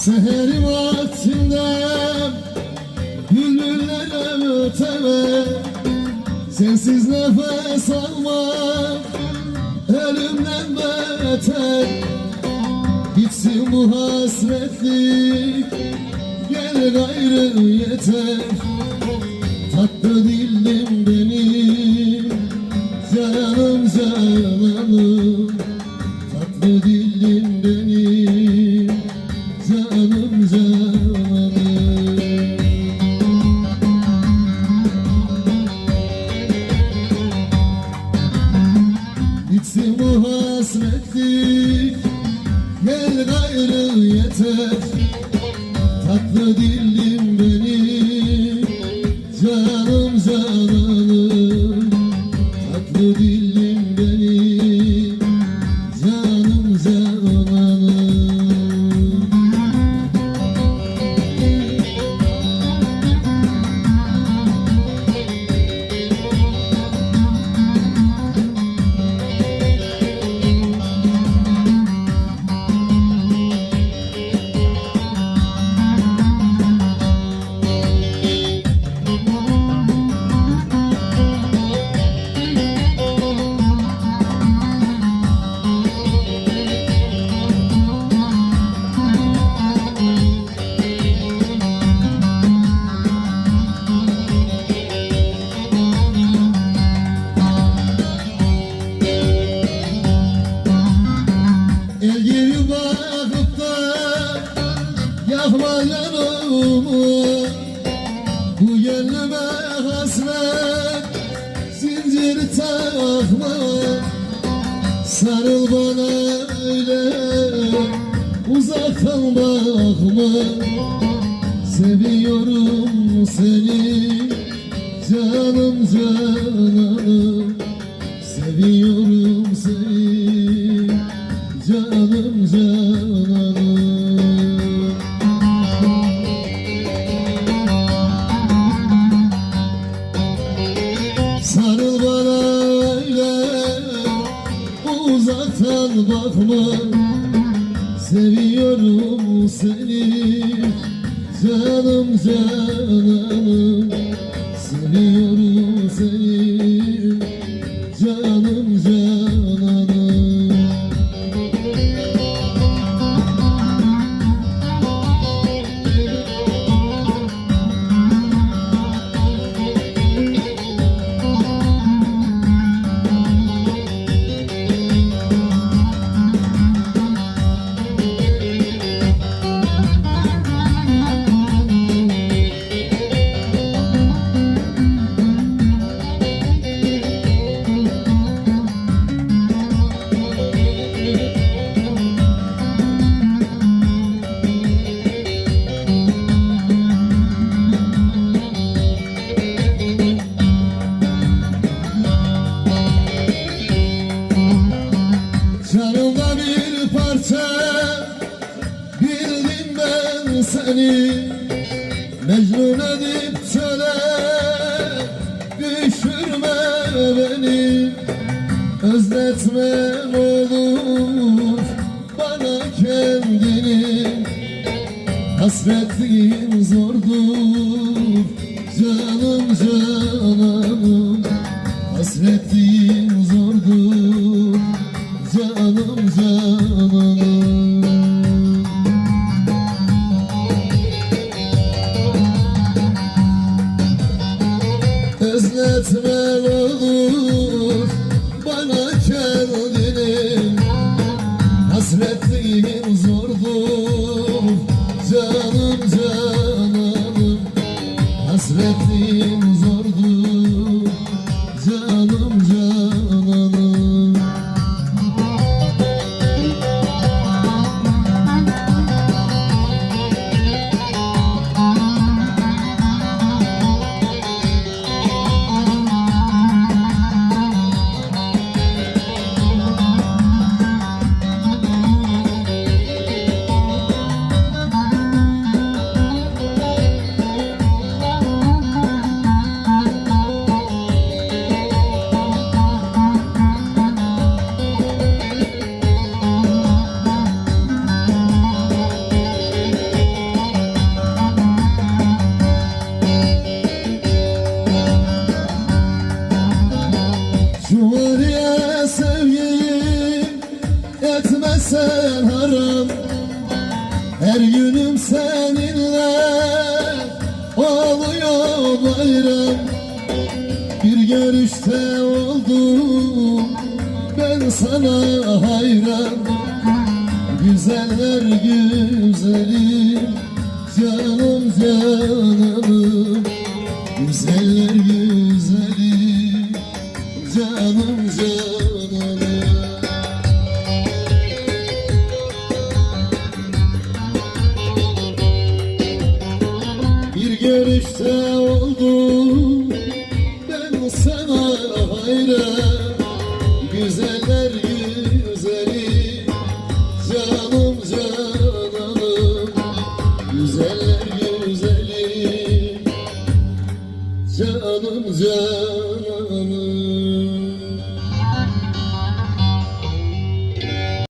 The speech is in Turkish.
Seherim vaktinde Bülbüllere öteme Sensiz nefes almak Ölümden beter. Bitsin bu hasretlik Gel gayrı yeter. Tatlı dillim benim Bitsin bu hasretlik Gel gayrı yeter El gibi bakıp da yakma yanımı Bu gönlüme hasret zincir takma. Sarıl bana öyle uzaktan bakma. Seviyorum seni canım canım Sarıl bana öyle uzaktan bakma. Seviyorum seni canım canım seni Mecnun edip çöle düşürme beni. Özletme olur bana kendini. Hasretliğim zordur canım cananım Hasretliğim Özletme olur bana kendini. Zordur canım cananım. Hasretliğim Huriye sevgim etmesen haram. Her günüm seninle oluyor bayram. Bir görüşte oldum ben sana hayran. Güzeller güzelim canım canım Güzeller görüşte oldum Ben sana hayran. Güzeller güzeli Canım cananım. Güzeller güzeli Canım cananım.